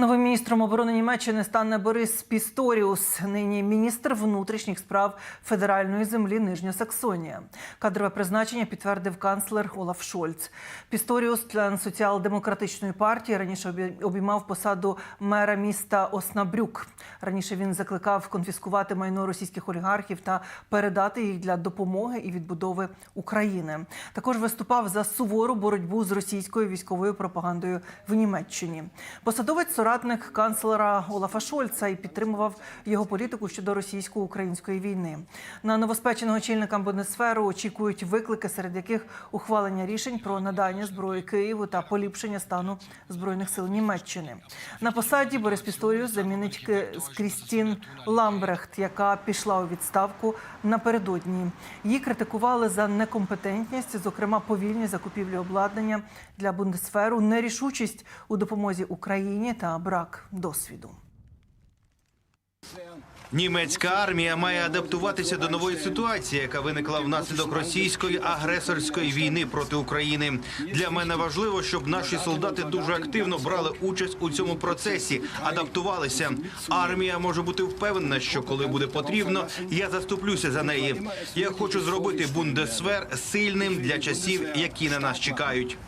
Новим міністром оборони Німеччини стане Борис Пісторіус. Нині міністр внутрішніх справ федеральної землі Нижня Саксонія. Кадрове призначення підтвердив канцлер Олаф Шольц. Пісторіус, член соціал-демократичної партії, раніше обіймав посаду мера міста Оснабрюк. Раніше він закликав конфіскувати майно російських олігархів та передати їх для допомоги і відбудови України. Також виступав за сувору боротьбу з російською військовою пропагандою в Німеччині. Посадовець соратник канцлера Олафа Шольца і підтримував його політику щодо російсько-української війни. На новоспеченого очільника Бундесферу очікують виклики, серед яких ухвалення рішень про надання зброї Києву та поліпшення стану збройних сил Німеччини. На посаді Борис Пісторіус замінить Крістін Ламбрехт, яка пішла у відставку напередодні. Її критикували за некомпетентність, зокрема повільні закупівлі обладнання для Бундесферу, нерішучість у допомозі Україні та брак досвіду. Німецька армія має адаптуватися до нової ситуації, яка виникла внаслідок російської агресорської війни проти України. Для мене важливо, щоб наші солдати дуже активно брали участь у цьому процесі, адаптувалися. Армія може бути впевнена, що коли буде потрібно, я заступлюся за неї. Я хочу зробити Бундесвер сильним для часів, які на нас чекають.